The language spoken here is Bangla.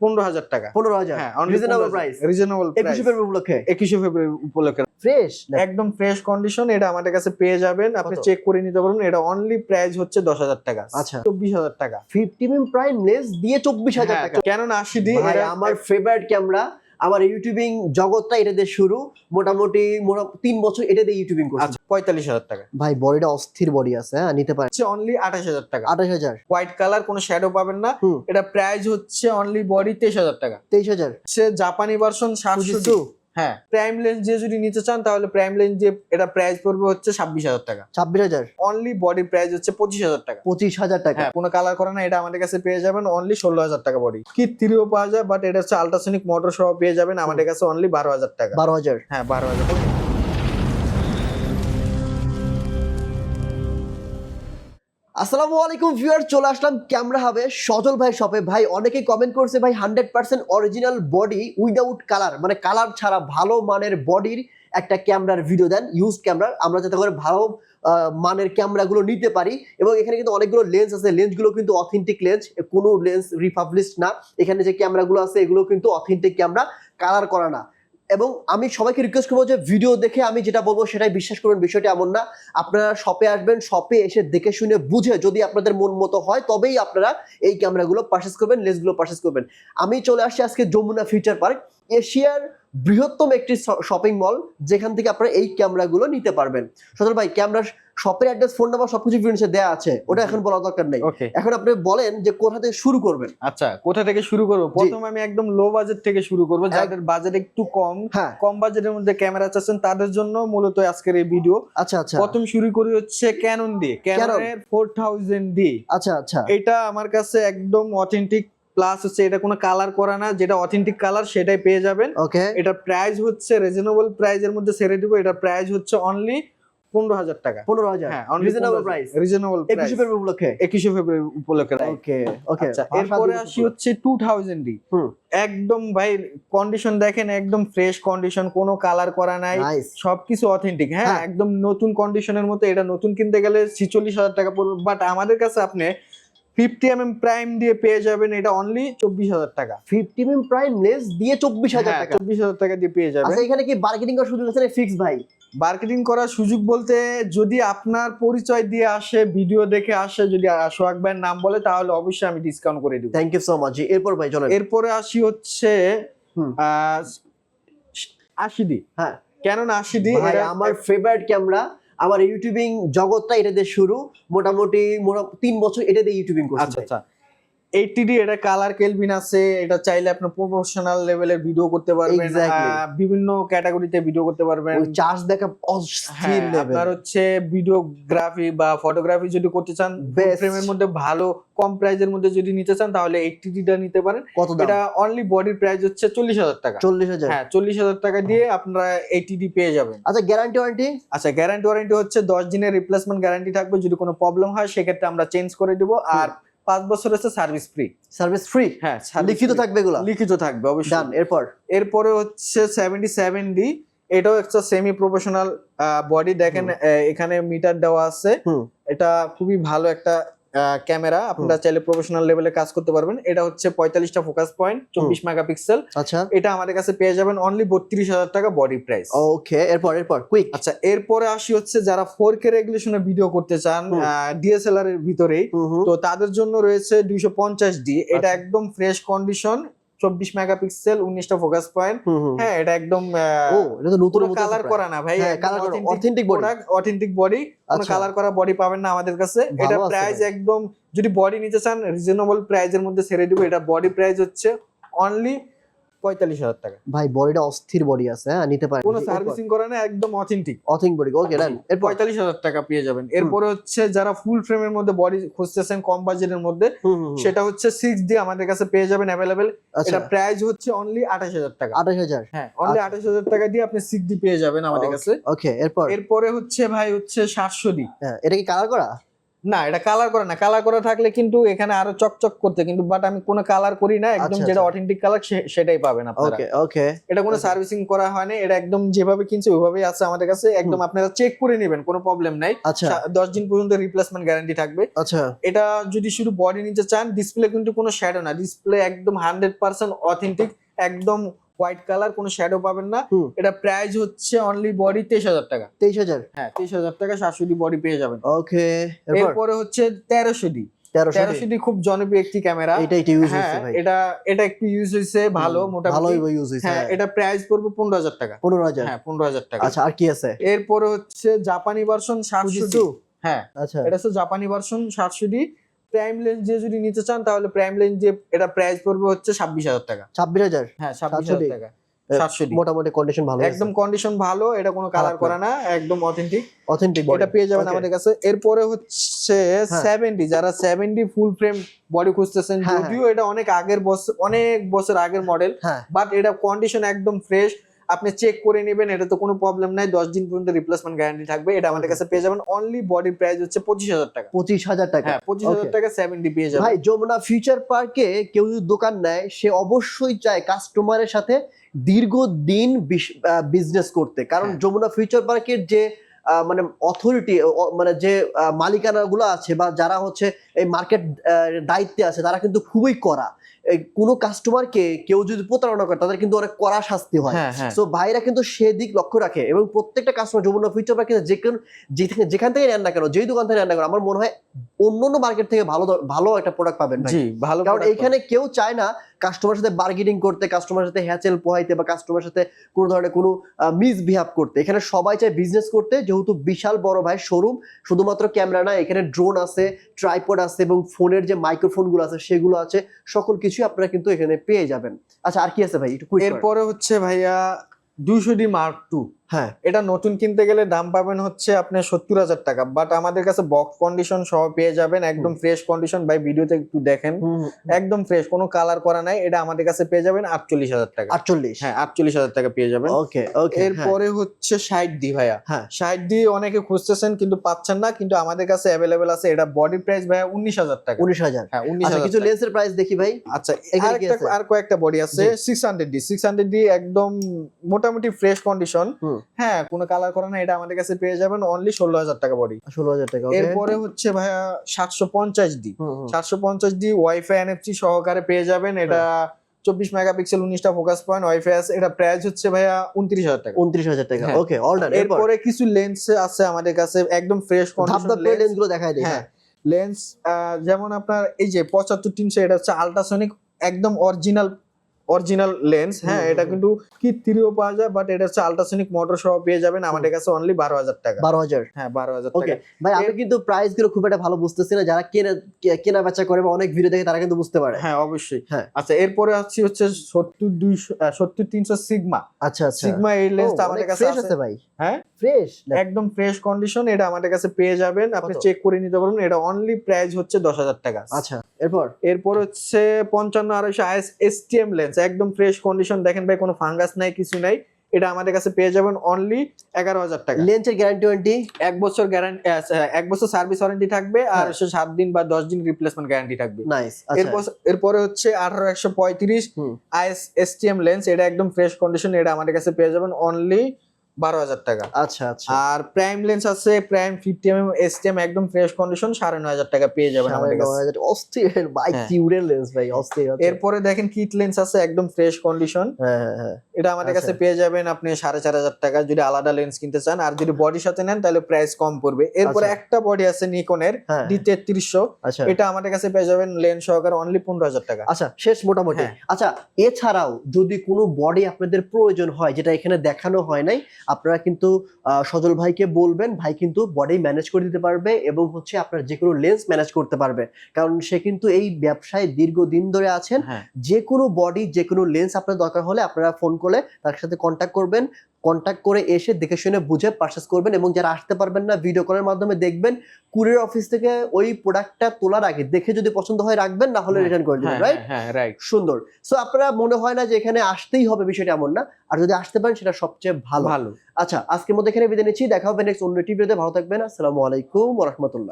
পনেরো হাজার টাকা। পনেরো হাজার? হ্যাঁ রিজনেবল প্রাইস রিজনেবল একুশে ফেব্রুয়ারি উপলক্ষে? একুশে ফেব্রুয়ারি উপলক্ষে। ফ্রেশ একদম ফ্রেশ কন্ডিশন এটা আমাদের কাছে পেয়ে যাবেন। আপনি চেক করে নিতে পারবেন এটা অনলি প্রাইস হচ্ছে দশ হাজার টাকা। আচ্ছা। চব্বিশ হাজার টাকা। ফিফটি এম প্রাইম লেস দিয়ে চব্বিশ হাজার হ্যাঁ, টাকা। ক্যানন আশি ডি ভাই আমার ফেভারিট ক্যামেরা আমার ইউটিউবিং জগৎটা এটা দিয়ে শুরু। মোটামুটি মোটা- তিন বছর এটা দিয়ে ইউটিউবিং করছি। আচ্ছা পঁয়তাল্লিশ হাজার টাকা। ভাই বডিটা অস্থির বডি আছে হ্যাঁ নিতে পারেন। অনলি আঠাশ হাজার টাকা। আঠাশ হাজার। হোয়াইট কালার কোনো শ্যাডো পাবেন না। এটা প্রাইস হচ্ছে অনলি বডি তেইশ হাজার টাকা। তেইশ হাজার। সে জাপানি ভার্সন সাতশো হ্যাঁ। প্রাইম লেন্স দিয়ে যদি নিতে চান তাহলে প্রাইম লেন্স দিয়ে এটা প্রাইস পড়বে হচ্ছে ছাব্বিশ হাজার টাকা। ছাব্বিশ হাজার। অনলি বডি প্রাইস হচ্ছে পঁচিশ হাজার টাকা। পঁচিশ হাজার টাকা। হ্যাঁ কোনো কালার করে না এটা আমাদের কাছে পেয়ে যাবেন অনলি ষোলো হাজার টাকা বডি কি থ্রিও পাওয়া যায় বাট এটা হচ্ছে আলট্রাসনিক মোটর সহ পেয়ে যাবেন আমাদের কাছে অনলি বারো হাজার টাকা। বারো হাজার। হ্যাঁ বারো হাজার। আসসালামু আলাইকুম ভিউয়ার চলে আসলাম ক্যামেরা হবে, সজল ভাই শপে ভাই, অনেকেই কমেন্ট করছে, ভাই hundred percent original body without colour মানে কালার ছাড়া ভালো মানের বডির একটা ক্যামেরার ভিডিও দেন ইউজ ক্যামেরার আমরা যাতে করে ভালো মানের ক্যামেরাগুলো নিতে পারি। এবং এখানে কিন্তু অনেকগুলো লেন্স আছে লেন্সগুলো কিন্তু অথেন্টিক লেন্স কোনো লেন্স রিপাবলিশ না। এখানে যে ক্যামেরাগুলো আছে, এগুলো কিন্তু অথেন্টিক ক্যামেরা কালার করা না। এবং আমি সবাইকে রিকোয়েস্ট করব যে ভিডিও দেখে আমি যেটা বলব সেটাই বিশ্বাস করবেন, বিষয়টা এমন না। আপনারা শপে আসবেন শপে এসে দেখে শুনে বুঝে যদি আপনাদের মন মতো হয়, তবেই আপনারা এই ক্যামেরাগুলো পারচেস করবেন লেসগুলো পারচেস করবেন। আমি চলে আসছি আজকে যমুনা ফিউচার পার্ক এশিয়ার বৃহত্তম একটি শপিং মল যেখান থেকে আপনারা এই ক্যামেরাগুলো নিতে পারবেন। সজল ভাই ক্যামেরার শপের অ্যাড্রেস ফোন নাম্বার সবকিছু ভিডিওতে দেওয়া আছে। ওটা এখন বলা দরকার নেই। এখন আপনি বলেন যে কোথা থেকে শুরু করবেন? আচ্ছা কোথা থেকে শুরু করব? প্রথমে আমি একদম লো বাজেট থেকে শুরু করব যাদের বাজেট একটু কম হ্যাঁ। কম বাজেটের মধ্যে ক্যামেরা চাচ্ছেন তাদের জন্য মূলত আজকের এই ভিডিও আচ্ছা আচ্ছা। প্রথম শুরু করি হচ্ছে ক্যানন দিয়ে। ক্যাননের ফোর থাউজেন্ড ডি আচ্ছা আচ্ছা। এটা আমার কাছে একদম অথেন্টিক প্লাস হচ্ছে এটা কোনো কালার করা না যেটা অথেন্টিক কালার সেটাই পেয়ে যাবেন। ওকে এটা প্রাইস হচ্ছে রিজনেবল প্রাইজের মধ্যে ছেড়ে দিব এটা প্রাইস হচ্ছে অনলি পনেরো হাজার টাকা। পনেরো হাজার? হ্যাঁ রিজনেবল প্রাইস রিজনেবল একুশে ফেব্রুয়ারি উপলক্ষে? একুশে ফেব্রুয়ারি উপলক্ষে ওকে ওকে আচ্ছা এরপরে আসি হচ্ছে টু থাউজেন্ড ডি একদম ভাই কন্ডিশন দেখেন একদম ফ্রেশ কন্ডিশন কোনো কালার করা নাই। সবকিছু অথেন্টিক হ্যাঁ হ্যাঁ। একদম নতুন কন্ডিশনের মতো এটা নতুন কিনতে গেলে ছিচল্লিশ হাজার টাকা পড়বে। বাট আমাদের কাছে আপনি ফিফটি এম এম প্রাইম দিয়ে পেয়ে যাবেন এটা অনলি চব্বিশ হাজার টাকা। ফিফটি এম প্রাইম লেন্স দিয়ে চব্বিশ হাজার হ্যাঁ, টাকা। চব্বিশ হাজার টাকা দিয়ে পেয়ে যাবেন। আচ্ছা এখানে কি মার্কেটিং করার সুযোগ আছে ফিক্স ভাই? মার্কেটিং করার সুযোগ বলতে যদি আপনার পরিচয় দিয়ে আসে ভিডিও দেখে আসে যদি সোহাগ ভাইয়ের নাম বলে তাহলে অবশ্যই আমি ডিসকাউন্ট করে দিব। থ্যাংক ইউ সো মাচ এরপর ভাই চলেন। এরপরে আসি হচ্ছে হুম। আশি ডি হ্যাঁ। কেন আশি ডি ভাই আমার ফেভারিট ক্যামেরা আমার ইউটিউবিং জগৎটা এটা দিয়ে শুরু। মোটামুটি মোটা- তিন বছর এটা দিয়ে ইউটিউবিং করছি আচ্ছা আচ্ছা। এইটটি ডি এটা কালার কেলভিন আছে এটা চাইলে আপনি প্রফেশনাল লেভেলের ভিডিও করতে পারবেন বিভিন্ন ক্যাটাগরিতে ভিডিও করতে পারবেন। চার্জ ব্যাকআপ অস্থির হ্যাঁ, আপনার হচ্ছে ভিডিওগ্রাফি বা ফটোগ্রাফি যদি করতে চান. ফ্রেমের মধ্যে ভালো কম প্রাইজের মধ্যে যদি নিতে চান তাহলে এইটটি ডিটা নিতে পারেন। কত এটা অনলি বডির প্রাইস হচ্ছে চল্লিশ হাজার টাকা। চল্লিশ হাজার? হ্যাঁ চল্লিশ হাজার টাকা দিয়ে আপনারা এইটটি ডি পেয়ে যাবেন। আচ্ছা গ্যারান্টি ওয়ারেন্টি আচ্ছা গ্যারান্টি ওয়ারেন্টি হচ্ছে দশ দিনের রিপ্লেসমেন্ট গ্যারান্টি থাকবে। যদি কোনো প্রবলেম হয় সেক্ষেত্রে আমরা চেঞ্জ করে দিব। আর পাঁচ বছর হচ্ছে সার্ভিস ফ্রি সার্ভিস ফ্রি হ্যাঁ লিখিত থাকবে এগুলো? লিখিত থাকবে ডান অবশ্যই এরপর? এরপরে হচ্ছে সেভেন্টি সেভেন ডি এটাও একটা সেমি প্রফেশনাল বডি দেখেন এখানে মিটার দেওয়া আছে। এটা খুবই ভালো একটা ক্যামেরা আপনারা চাইলে প্রফেশনাল লেভেলে কাজ করতে পারবেন। এটা হচ্ছে পঁয়তাল্লিশটা ফোকাস পয়েন্ট চব্বিশ মেগাপিক্সেল আচ্ছা। এটা আমাদের কাছে পেয়ে যাবেন অনলি বত্রিশ হাজার টাকা বডি প্রাইস ওকে এরপর এরপর কুইক আচ্ছা এরপরে আসি হচ্ছে যারা ফোর কে রেগুলেশনে ভিডিও করতে চান। ডিএসএলআর এর ভিতরেই তো তাদের জন্য রয়েছে দুইশো পঞ্চাশ ডি এটা আচ্ছা। একদম ফ্রেশ কন্ডিশন চব্বিশ মেগাপিক্সেল উনিশটা ফোকাস পয়েন্ট হ্যাঁ এটা একদম ও এটা তো নতুন কালার করা না ভাই। কালার অথেন্টিক করা, অথেন্টিক বডি কোনো আচ্ছা। কালার করা বডি পাবেন না আমাদের কাছে। এটা প্রাইস একদম যদি বডি নিতে চান রিজনেবল প্রাইজের মধ্যে ছেড়ে দিব। এটা বডি প্রাইস হচ্ছে অনলি পঁয়তাল্লিশ হাজার টাকা। ভাই বডিটা অস্থির বডি আছে হ্যাঁ নিতে পারেন। কোনো সার্ভিসিং করে না একদম অথেন্টিক অথিং বডি ওকে ডান পঁয়তাল্লিশ হাজার টাকা পেয়ে যাবেন। এরপরে হচ্ছে যারা ফুল ফ্রেমের মধ্যে বডি খুঁজতেছেন কম বাজেটের মধ্যে। সেটা হচ্ছে সিক্স ডি আমাদের কাছে পেয়ে যাবেন অ্যাভেলেবেল আচ্ছা। এটা প্রাইস হচ্ছে অনলি আঠাশ হাজার টাকা। আঠাশ হাজার? হ্যাঁ অনলি আচ্ছা। আঠাশ হাজার টাকা দিয়ে আপনি সিক্স ডি পেয়ে যাবেন আমাদের কাছে। ওকে এরপর? এরপরে হচ্ছে ভাই হচ্ছে সাতশো ডি হ্যাঁ এটা কি কালার করা? না এটা কালার করা না। কালার করা থাকলে কিন্তু এখানে আরও চকচক করতে কিন্তু বাট আমি কোনো কালার করি না একদম আচ্ছা, যেটা আচ্ছা। অথেন্টিক কালার সেটাই পাবেন আপনারা। ওকে ওকে এটা কোনো সার্ভিসিং করা হয়নি এটা একদম যেভাবে কিনছে ওইভাবেই আছে আমাদের কাছে একদম আপনারা চেক করে নেবেন কোনো প্রবলেম নাই। আচ্ছা। সা- দশ দিন পর্যন্ত রিপ্লেসমেন্ট গ্যারান্টি থাকবে। আচ্ছা। এটা যদি শুধু বডি নিতে চান ডিসপ্লে কিন্তু কোনো শ্যাডো না ডিসপ্লে একদম হান্ড্রেড পার্সেন্ট অথেন্টিক একদম হোয়াইট কালার কোনো শ্যাডো পাবেন না। এটা প্রাইস হচ্ছে অনলি বডি তেইশ হাজার টাকা। তেইশ হাজার? হ্যাঁ তেইশ হাজার টাকা সাতশো ডি বডি পেয়ে যাবেন। ওকে এরপর? হচ্ছে তেরোশো ডি তেরোশো ডি খুব জনপ্রিয় একটি ক্যামেরা এটা একটু ইউজ হ্যাঁ হচ্ছে ভাই। এটা এটা একটু ইউজ হয়েছে ভালো মোটামুটি। ভালোই ইউজ হয়েছে হ্যাঁ এটা প্রাইস পড়বে পনেরো হাজার টাকা। পনেরো হাজার? হ্যাঁ পনেরো হাজার টাকা। আচ্ছা আর কি আছে? এরপরে হচ্ছে জাপানি ভার্সন সাতশো Fujitsu? হ্যাঁ আচ্ছা। এটা হচ্ছে জাপানি ভার্সন সাতশো ডি প্রাইম লেন্স দিয়ে যদি নিতে চান তাহলে প্রাইম লেন্স দিয়ে এটা প্রাইস পড়বে হচ্ছে ছাব্বিশ হাজার টাকা। ছাব্বিশ হাজার? হ্যাঁ ছাব্বিশ হাজার টাকা। মোটামুটি কন্ডিশন ভালো একদম কন্ডিশন ভালো এটা কোনো কালার করা না একদম অথেন্টিক অথেন্টিক এটা পেয়ে যাবেন. আমাদের কাছে। এরপরে হচ্ছে হ্যাঁ। সেভেন্টি যারা সেভেন্টি ফুল ফ্রেম বডি খুঁজতেছেন হ্যাঁ, যদিও এটা অনেক আগের বছর অনেক বছর আগের মডেল হ্যাঁ। বাট এটা কন্ডিশন একদম ফ্রেশ আপনি চেক করে নেবেন এটা তো কোনো প্রবলেম নাই দশ দিন পর্যন্ত রিপ্লেসমেন্ট গ্যারান্টি থাকবে এটা আমাদের কাছে পেয়ে যাবেন। অনলি বডি প্রাইস হচ্ছে পঁচিশ হাজার টাকা। পঁচিশ হাজার টাকা। হ্যাঁ পঁচিশ হাজার টাকা সেভেন্টি পেয়ে যাবেন। ভাই যমুনা ফিউচার পার্কে কেউ যদি দোকান নেয় সে অবশ্যই চায় কাস্টমারের সাথে দীর্ঘদিন বিজনেস করতে। কারণ হ্যাঁ। যমুনা ফিউচার পার্কের যে মানে অথরিটি মানে যে মালিকানা গুলো আছে বা যারা হচ্ছে এই মার্কেট দায়িত্বে আছে তারা কিন্তু খুবই এই কোনো কাস্টমারকে কেউ যদি প্রতারণা করে তাদের কিন্তু অনেক কড়া শাস্তি হয়। হ্যাঁ হ্যাঁ। সো ভাইরা কিন্তু সেদিক লক্ষ্য রাখে এবং প্রত্যেকটা কাস্টমার যমুনা ফিউচার পার্কে যে কোনো যেখানে যেখান থেকে নেন না কেন যেই দোকান থেকে নেন না কেন আমার মনে হয় অন্য অন্য মার্কেট থেকে ভালো ভালো একটা প্রোডাক্ট পাবেন জি ভালো কারণ এখানে কেউ চায় না কাস্টমারের সাথে বার্গেনিং করতে কাস্টমারের সাথে হ্যাচেল পোহাইতে বা কাস্টমার সাথে কোনো ধরনের কোনো মিসবিহেভ করতে। এখানে সবাই চায় বিজনেস করতে যেহেতু বিশাল বড় ভাই শোরুম শুধুমাত্র ক্যামেরা না এখানে ড্রোন আছে ট্রাইপড আছে এবং ফোনের যে মাইক্রোফোনগুলো আছে সেগুলো আছে সকল কিছুই আপনারা কিন্তু এখানে পেয়ে যাবেন। আচ্ছা আর কি আছে ভাই? একটু এরপরে হচ্ছে ভাইয়া দুইশো ডি মার্ক টু। হ্যাঁ এটা নতুন কিনতে গেলে দাম পাবেন হচ্ছে আপনার সত্তর হাজার টাকা। বাট আমাদের কাছে বক্স কন্ডিশন সহ পেয়ে যাবেন একদম ফ্রেশ কন্ডিশন ভাই ভিডিওতে একটু দেখেন। একদম ফ্রেশ কোনো কালার করা নাই। এটা আমাদের কাছে পেয়ে যাবেন আটচল্লিশ হাজার টাকা। আটচল্লিশ? হ্যাঁ আটচল্লিশ হাজার টাকা পেয়ে যাবেন। ওকে ওকে এরপরে হচ্ছে ষাট দি ভাইয়া। হ্যাঁ। ষাট দি অনেকে খুঁজতেছেন কিন্তু পাচ্ছেন না কিন্তু আমাদের কাছে অ্যাভেলেবেল আছে। এটা বডি প্রাইস ভাইয়া উনিশ হাজার টাকা। উনিশ হাজার। হ্যাঁ উনিশ আচ্ছা হাজার কিছু টাকা। লেন্সের প্রাইস দেখি ভাই। আচ্ছা আর কয়েকটা বডি আছে six hundred D six hundred D একদম মোটামুটি ফ্রেশ কন্ডিশন। হ্যাঁ কোনো কালার করা না এটা আমাদের কাছে পেয়ে যাবেন অনলি ষোলো হাজার টাকা বডি ষোলো হাজার টাকা এরপরে হচ্ছে ভাইয়া সাতশো পঞ্চাশ ডি। সাতশো পঞ্চাশ ডি ওয়াইফাই এনএফসি সহকারে পেয়ে যাবেন এটা চব্বিশ মেগাপিক্সেল উনিশটা ফোকাস পয়েন্ট ওয়াইফাই আছে এটা প্রাইস হচ্ছে ভাইয়া উনত্রিশ হাজার টাকা। উনত্রিশ হাজার টাকা হ্যাঁ। ওকে অল এরপরে? কিছু লেন্স আছে আমাদের কাছে একদম ফ্রেশ লেন্সগুলো দেখাই দিই হ্যাঁ। লেন্স যেমন আপনার এই যে পঁচাত্তর তিনশো এটা হচ্ছে আল্ট্রাসনিক একদম অরিজিনাল অরিজিনাল লেন্স হ্যাঁ এটা কিন্তু কি থ্রিও পাওয়া যায় বাট এটা হচ্ছে আল্ট্রাসনিক মোটর সহ পেয়ে যাবেন আমাদের কাছে অনলি বারো হাজার টাকা। বারো হাজার? হ্যাঁ বারো হাজার টাকা। ভাই আমি কিন্তু প্রাইসগুলো খুব একটা ভালো বুঝতেছি না যারা কেনা কেনা বেচা করে বা অনেক ভিডিও দেখে তারা কিন্তু বুঝতে পারে। হ্যাঁ অবশ্যই। হ্যাঁ। আচ্ছা এরপরে আসছি হচ্ছে সত্তর দুইশো সত্তর তিনশো সিগমা। আচ্ছা আচ্ছা। সিগমা এই লেন্সটা আমাদের কাছে আছে ভাই। হ্যাঁ? ফ্রেশ একদম ফ্রেশ কন্ডিশন এটা আমাদের কাছে পেয়ে যাবেন। আপনি চেক করে নিতে পারবেন এটা অনলি প্রাইস হচ্ছে দশ হাজার টাকা। আচ্ছা এরপর? এরপর হচ্ছে পঞ্চান্ন আড়াইশো আইএস এসটিএম লেন্স একদম ফ্রেশ কন্ডিশন দেখেন ভাই কোনো ফাঙ্গাস নাই কিছু নাই। এটা আমাদের কাছে পেয়ে যাবেন অনলি এগারো হাজার টাকা। লেন্সের গ্যারান্টি ওয়ারেন্টি এক বছর গ্যারান্টি এক বছর সার্ভিস ওয়ারেন্টি থাকবে আর হ্যাঁ। সাত দিন বা দশ দিন রিপ্লেসমেন্ট গ্যারান্টি থাকবে। নাইস আচ্ছা। এরপর এরপরে হচ্ছে আঠারো একশো পঁয়ত্রিশ। আইএস এসটিএম লেন্স এটা একদম ফ্রেশ কন্ডিশন এটা আমাদের কাছে পেয়ে যাবেন অনলি বারো হাজার টাকা আচ্ছা আচ্ছা আর প্রাইম লেন্স আছে prime fifty M M STM একদম ফ্রেশ কন্ডিশন সাড়ে নয় হাজার টাকা পেয়ে যাবেন আমাদের কাছে। অস্থির ভাই হ্যাঁ। কিউরের লেন্স ভাই অস্থির। এরপরে দেখেন কিট লেন্স আছে একদম ফ্রেশ কন্ডিশন হ্যাঁ হ্যাঁ হ্যাঁ এটা আমাদের কাছে আচ্ছা। পেয়ে যাবেন আপনি সাড়ে চার হাজার টাকা যদি আলাদা লেন্স কিনতে চান আর যদি বডির সাথে নেন তাহলে প্রাইস কম পড়বে এরপরে আচ্ছা। একটা বডি আছে নিকনের ডি তেত্রিশশো আচ্ছা এটা আমাদের কাছে পেয়ে যাবেন লেন্স সহকারে অনলি পনেরো হাজার টাকা আচ্ছা শেষ মোটামুটি। আচ্ছা এছাড়াও যদি কোনো বডি আপনাদের প্রয়োজন হয় যেটা এখানে দেখানো হয় নাই আপনারা কিন্তু আহ, সজল ভাইকে বলবেন ভাই কিন্তু বডি ম্যানেজ করে দিতে পারবে এবং হচ্ছে আপনার যে কোনো লেন্স ম্যানেজ করতে পারবে। কারণ সে কিন্তু এই ব্যবসায় দীর্ঘদিন ধরে আছেন। হ্যাঁ। যে কোনো বডি যে কোনো লেন্স আপনার দরকার হলে আপনারা ফোন করলে তার সাথে কন্ট্যাক্ট করবেন। কন্ট্যাক্ট করে এসে দেখে শুনে বুঝে পারচেস করবেন এবং যারা আসতে পারবেন না ভিডিও কলের মাধ্যমে দেখবেন কুরিয়ার অফিস থেকে ওই প্রোডাক্টটা তোলার আগে দেখে যদি পছন্দ হয় রাখবেন না হলে হ্যাঁ, রিটার্ন করে দেবেন হ্যাঁ রাইট হ্যাঁ রাইট সুন্দর। সো আপনারা মনে হয় না যে এখানে আসতেই হবে বিষয়টা এমন না। আর যদি আসতে পারেন সেটা সবচেয়ে ভালো। ভালো। আচ্ছা আজকের মধ্যে এখানে বিদায় নিচ্ছি। দেখা হবে নেক্সট অন্য টিভিতে ভালো থাকবেন। আসসালামু আলাইকুম রহমতুল্লাহ।